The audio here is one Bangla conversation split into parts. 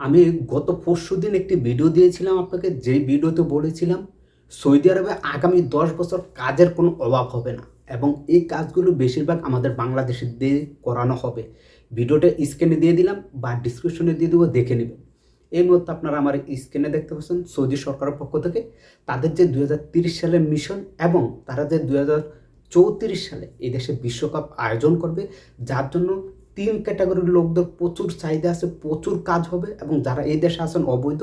আমি গত পরশু দিন একটি ভিডিও দিয়েছিলাম আপনাকে যেই ভিডিওতে বলেছিলাম, সৌদি আরবে আগামী দশ বছর কাজের কোনো অভাব হবে না এবং এই কাজগুলো বেশিরভাগ আমাদের বাংলাদেশের দিয়ে করানো হবে। ভিডিওটা স্ক্রিনে দিয়ে দিলাম বা ডিসক্রিপশনে দিয়ে দেবো, দেখে নেবেন এই মুহূর্তে আপনারা আমার স্ক্রিনে দেখতে পাচ্ছেন সৌদি সরকারের পক্ষ থেকে তাদের যে দুই সালের মিশন এবং তারা যে দুই চৌত্রিশ সালে এই দেশে বিশ্বকাপ আয়োজন করবে, যার জন্য তিন ক্যাটাগরির লোকদের প্রচুর চাহিদা আছে, প্রচুর কাজ হবে এবং যারা এই দেশে আছেন অবৈধ,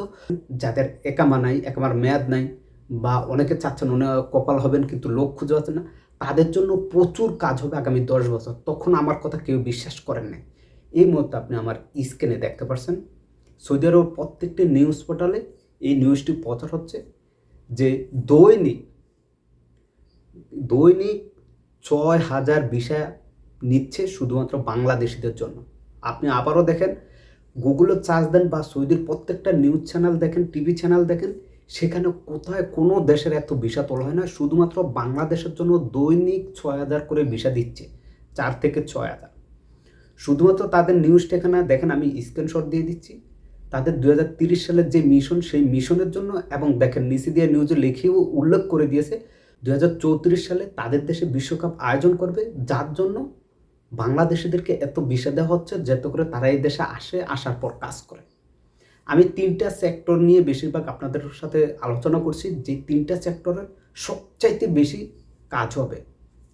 যাদের একামা নাই, একামার মেয়াদ নাই বা অনেকে চাচ্ছেন অনেক কপাল হবেন কিন্তু লোক খুঁজে পাচ্ছেন না, তাদের জন্য প্রচুর কাজ হবে আগামী দশ বছর। তখন আমার কথা কেউ বিশ্বাস করেন নাই। এই মুহূর্তে আপনি আমার স্ক্রিনে দেখতে পাচ্ছেন সৌদি আরব প্রত্যেকটি নিউজ পোর্টালে এই নিউজটি প্রচার হচ্ছে যে দৈনিক দৈনিক ছয় হাজার ভিসা নিচ্ছে শুধুমাত্র বাংলাদেশিদের জন্য। আপনি আবারও দেখেন গুগলে চার্জ দেন বা সৌদির প্রত্যেকটা নিউজ চ্যানেল দেখেন টিভি চ্যানেল দেখেন, সেখানে কোথায় কোনো দেশের এত ভিসা তোলা হয় না, শুধুমাত্র বাংলাদেশের জন্য দৈনিক ছয় হাজার করে ভিসা দিচ্ছে, চার থেকে ছয় হাজার। শুধুমাত্র তাদের নিউজ এখানে দেখেন, আমি স্ক্রিনশট দিয়ে দিচ্ছি। তাদের দু সালের যে মিশন সেই মিশনের জন্য এবং দেখেন নিচে দিয়ে নিউজে লিখেও উল্লেখ করে দিয়েছে, দুই হাজার চৌত্রিশ সালে তাদের দেশে বিশ্বকাপ আয়োজন করবে, যার জন্য বাংলাদেশিদেরকে এত বিষে দেওয়া হচ্ছে যাতে করে তারা এই দেশে আসে, আসার পর কাজ করে। আমি তিনটা সেক্টর নিয়ে বেশিরভাগ আপনাদের সাথে আলোচনা করছি, যে তিনটা সেক্টরের সবচাইতে বেশি কাজ হবে।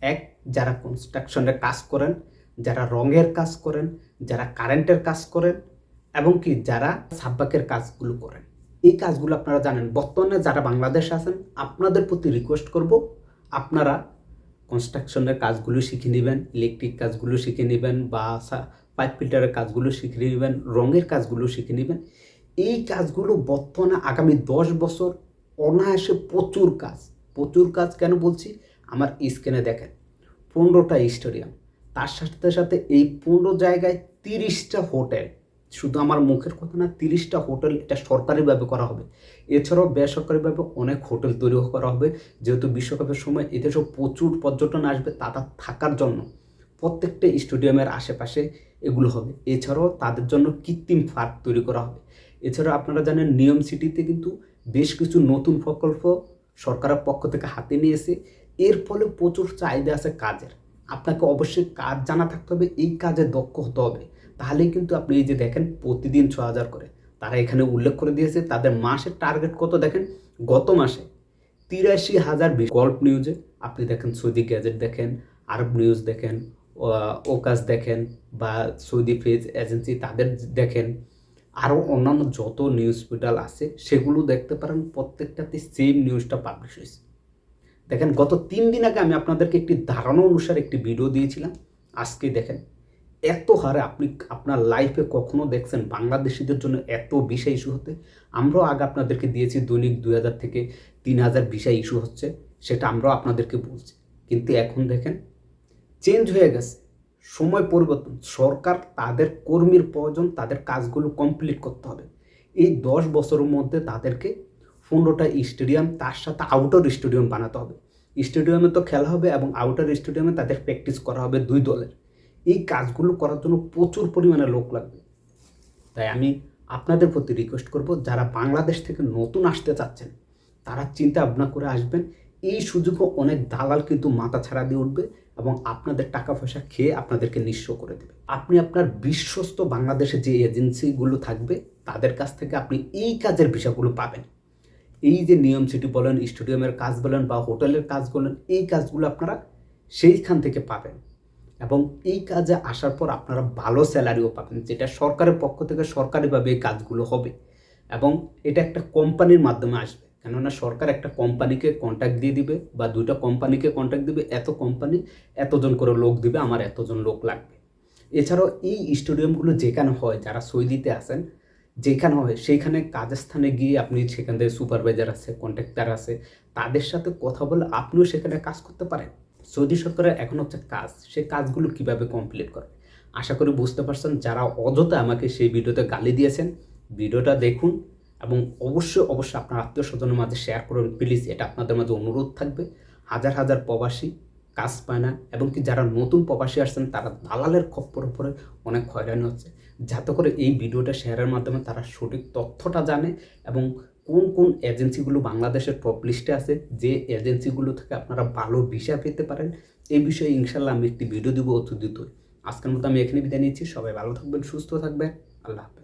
এক, যারা কনস্ট্রাকশনের কাজ করেন, যারা রঙের কাজ করেন, যারা কারেন্টের কাজ করেন, এবং কি যারা সাব্বাকের কাজগুলো করেন। এই কাজগুলো আপনারা জানেন। বর্তমানে যারা বাংলাদেশে আছেন, আপনাদের প্রতি রিকোয়েস্ট করব, আপনারা কনস্ট্রাকশনের কাজগুলো শিখে নেবেন ইলেকট্রিক কাজগুলো শিখে নেবেন বা পাইপ ফিল্টারের কাজগুলো শিখে নেবেন, রঙের কাজগুলো শিখে নেবেন। এই কাজগুলো বর্তমানে আগামী দশ বছর অনায়াসে প্রচুর কাজ। প্রচুর কাজ কেন বলছি? আমার স্ক্রিনে দেখেন, পনেরোটা স্টেডিয়াম। তার সাথে সাথে এই পনেরো জায়গায় তিরিশটা হোটেল শুধু আমার মুখের কথা না, তিরিশটা হোটেল এটা সরকারিভাবে করা হবে। এছাড়াও বেসরকারিভাবে অনেক হোটেল তৈরি করা হবে। যেহেতু বিশ্বকাপের সময় এদেশেও প্রচুর পর্যটন আসবে তারা থাকার জন্য প্রত্যেকটা স্টেডিয়ামের আশেপাশে এগুলো হবে। এছাড়াও তাদের জন্য কৃত্রিম পার্ক তৈরি করা হবে। এছাড়াও আপনারা জানেন, নিয়ম সিটিতে কিন্তু বেশ কিছু নতুন প্রকল্প সরকারের পক্ষ থেকে হাতে নিয়েছে এর ফলে প্রচুর চাহিদা আছে কাজের। আপনাকে অবশ্যই কাজ জানা থাকতে হবে, এই কাজে দক্ষ হতে হবে। তাহলেই কিন্তু আপনি এই যে দেখেন প্রতিদিন ছ হাজার করে। তারা এখানে উল্লেখ করে দিয়েছে, তাদের মাসের টার্গেট কত দেখেন? গত মাসে তিরাশি হাজার গল্প নিউজে আপনি দেখেন সৌদি গ্যাজেট দেখেন, আরব নিউজ দেখেন ওকাস দেখেন বা সৌদি ফেজ এজেন্সি তাদের দেখেন। আরও অন্যান্য যত নিউজ পোর্টাল আছে, সেগুলো দেখতে পারেন প্রত্যেকটাতে সেম নিউজটা পাবলিশ হয়েছে। দেখেন গত তিন দিন আগে আমি আপনাদেরকে একটি ধারণা অনুসারে একটি ভিডিও দিয়েছিলাম। আজকে দেখেন। এত হারে আপনি আপনার লাইফে কখনো দেখছেন বাংলাদেশিদের জন্য এত ভিসা ইস্যু হতে? আমরাও আগে আপনাদেরকে দিয়েছি দৈনিক দুই হাজার থেকে তিন হাজার ভিসা ইস্যু হচ্ছে, সেটা আমরাও আপনাদেরকে বলছি। কিন্তু এখন দেখেন চেঞ্জ হয়ে গেছে। সময় পরিবর্তন, সরকার তাদের কর্মীর প্রয়োজন, তাদের কাজগুলো কমপ্লিট করতে হবে। এই দশ বছরের মধ্যে তাদেরকে পনেরোটা স্টেডিয়াম তার সাথে আউটডোর স্টেডিয়াম বানাতে হবে। স্টেডিয়ামে তো খেলা হবে এবং আউটার স্টেডিয়ামে তাদের প্র্যাকটিস করা হবে দুই দলের। এই কাজগুলো করার জন্য প্রচুর পরিমাণে লোক লাগবে। তাই আমি আপনাদের প্রতি রিকোয়েস্ট করব, যারা বাংলাদেশ থেকে নতুন আসতে চাচ্ছেন, তারা চিন্তা ভাবনা করে আসবেন। এই সুযোগও অনেক দালাল কিন্তু মাথা ছাড়া দিয়ে উঠবে এবং আপনাদের টাকা পয়সা খেয়ে আপনাদেরকে নিঃস্ব করে দেবে। আপনি আপনার বিশ্বস্ত বাংলাদেশে যে এজেন্সিগুলো থাকবে, তাদের কাছ থেকে আপনি এই কাজের বিষয়গুলো পাবেন। এই যে নিয়ম সিটি বলেন, স্টেডিয়ামের কাজ বলেন বা হোটেলের কাজ বলেন, এই কাজগুলো আপনারা সেইখান থেকে পাবেন। এবং এই কাজে আসার পর আপনারা ভালো স্যালারিও পাবেন, যেটা সরকারের পক্ষ থেকে সরকারিভাবে এই কাজগুলো হবে। এবং এটা একটা কোম্পানির মাধ্যমে আসবে। কেননা সরকার একটা কোম্পানিকে কন্ট্যাক্ট দিয়ে দিবে বা দুইটা কোম্পানিকে কন্ট্যাক্ট দিবে, এত কোম্পানি, এতজন করে লোক দিবে, আমার এতজন লোক লাগবে। এছাড়াও এই স্টেডিয়ামগুলো যেখানে হয়, যারা সৌদিতে আসেন যেখানে হয় সেইখানে কাজের স্থানে গিয়ে আপনি সেখান থেকে সুপারভাইজার আছে কন্ট্রাক্টার আছে, তাদের সাথে কথা বলে আপনিও সেখানে কাজ করতে পারেন। সৌদি সরকারের এখন হচ্ছে কাজ, সে কাজগুলো কীভাবে কমপ্লিট করে? আশা করি বুঝতে পারছেন, যারা অযথা আমাকে সেই ভিডিওতে গালি দিয়েছেন, ভিডিওটা দেখুন এবং অবশ্যই অবশ্যই আপনার আত্মীয় স্বজনের মাঝে শেয়ার করুন। প্লিজ এটা আপনাদের মাঝে অনুরোধ থাকবে। হাজার হাজার প্রবাসী কাজ পায় না এবং কি যারা নতুন প্রবাসী আসছেন, তারা দালালের খপ্পর উপরে অনেক হয়রানি হচ্ছে। যাতে করে এই ভিডিওটা শেয়ারের মাধ্যমে তারা সঠিক তথ্যটা জানে এবং কোন কোন এজেন্সিগুলো বাংলাদেশের টপ লিস্টে আছে? যে এজেন্সিগুলো থেকে আপনারা ভালো ভিসা পেতে পারেন, এই বিষয়ে ইনশাল্লাহ আমি একটি ভিডিও দেবো অতি আজকের মতো আমি এখানে বিদায় নিচ্ছি। সবাই ভালো থাকবেন, সুস্থ থাকবেন। আল্লাহ হাফেজ।